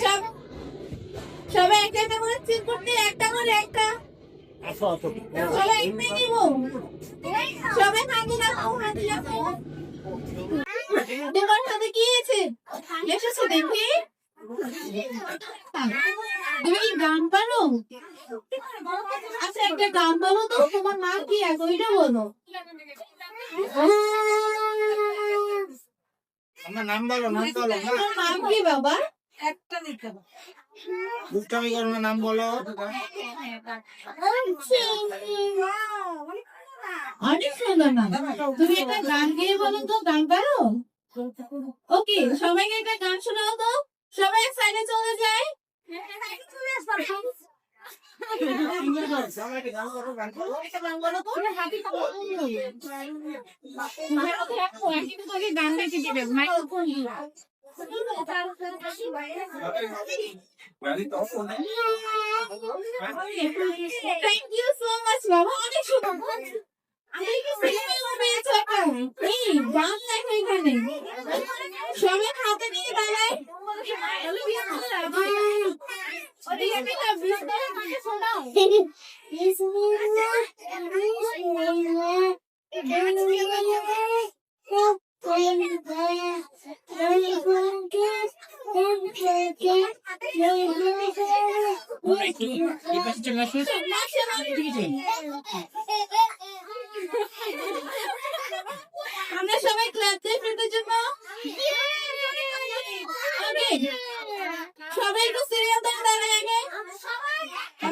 সব- সবাই একটা একটা করে একটা করে একটা সবাই একটাই নিব সবাই হাঁটি রাখো তোমার সাথে কি আছে এসেছ দেখি তুমি কি গান পারো আচ্ছা একটা গান বলো তো তোমার মা কি আছে ওইটা বলো আমার নাম বলো নাম বলো। নাম কি বাবা? দুষ্টামি করো নাম বলো। অনেক সুন্দর নাম। তুমি একটা গান গেয়ে বলো তো গান পারো? ওকে সবাইকে একটা গান শোনাও তো। সবাই সাইডে চলে যায়। গান গাইতে দিবে microphone thank you so much বাবা অনেক সুন্দর আমি কি সিনেমা এখন এই গান লেখো এখানে সবাই হাতে নিয়ে দাঁড়ায় ওদিকে একটা বিরুদ্ধে আমাকে শোনাও আমরা সবাই ক্লাব দিয়ে ফ্রেন্ডের জন্য Okay. সবাই একটু সিরিয়াল দিয়ে দাঁড়ায় আগে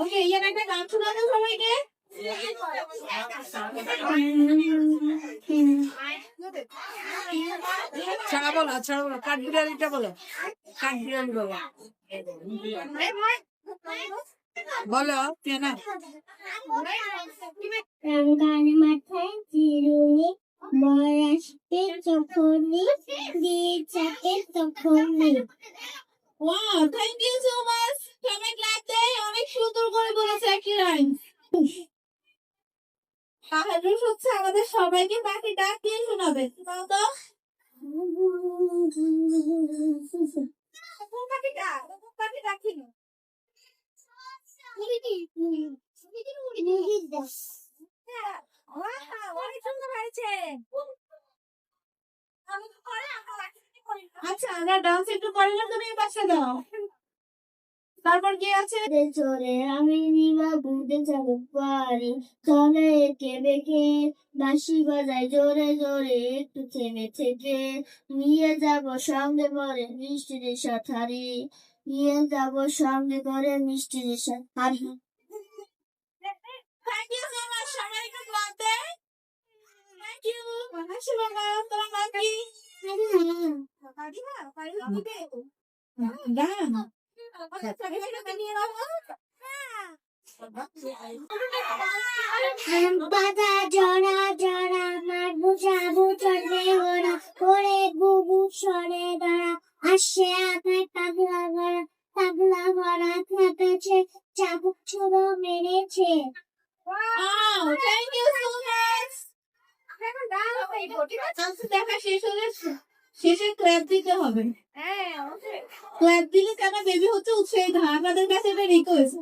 ওকে ইয়ার একটা গান শোনানো সবাইকে। ছাড়া বলো ছাড়া বলো, কাঠ বিড়ালিটা বলো। কাঠ বিড়ালি বলো। বলো কেনা রঙার মাথায় চিরুনি আসবে যখনই দিয়ে যাবে তখনই wow thank you so much সবাই ক্লাব অনেক সুন্দর করে বলেছে একটি লাইন তাহারুস হচ্ছে আমাদের সবাইকে বাকি ডাক দিয়ে শোনাবে তো কোন পাখি ডাক কোন পাখি ডাকি না আচ্ছা জোরে জোরে, একটু থেমে থেকে। নিয়ে যাব সঙ্গে মিষ্টি রেশা থারি নিয়ে যাব সঙ্গে করে মিষ্টি রেশা থারি থ্যাংক ইউ সো মাচ সবাই একটু ক্লাপ দেয় পাতা জড়া জড়া আমার বুঝা বুঝবে ওরা করে বুবু সরে দাঁড়া আসে আকার পাগলা ভরা পাগলা ভরা খেপেছে চাবুক ছুড়ো মেরেছে Wow, thank you so much. দেখা শেষ হলে শেষে ক্ল্যাপ দিতে হবে ক্ল্যাপ দিলে কেন বেবি হচ্ছে উৎসাহিত হয় আমাদের কাছে এটা রিকোয়েস্ট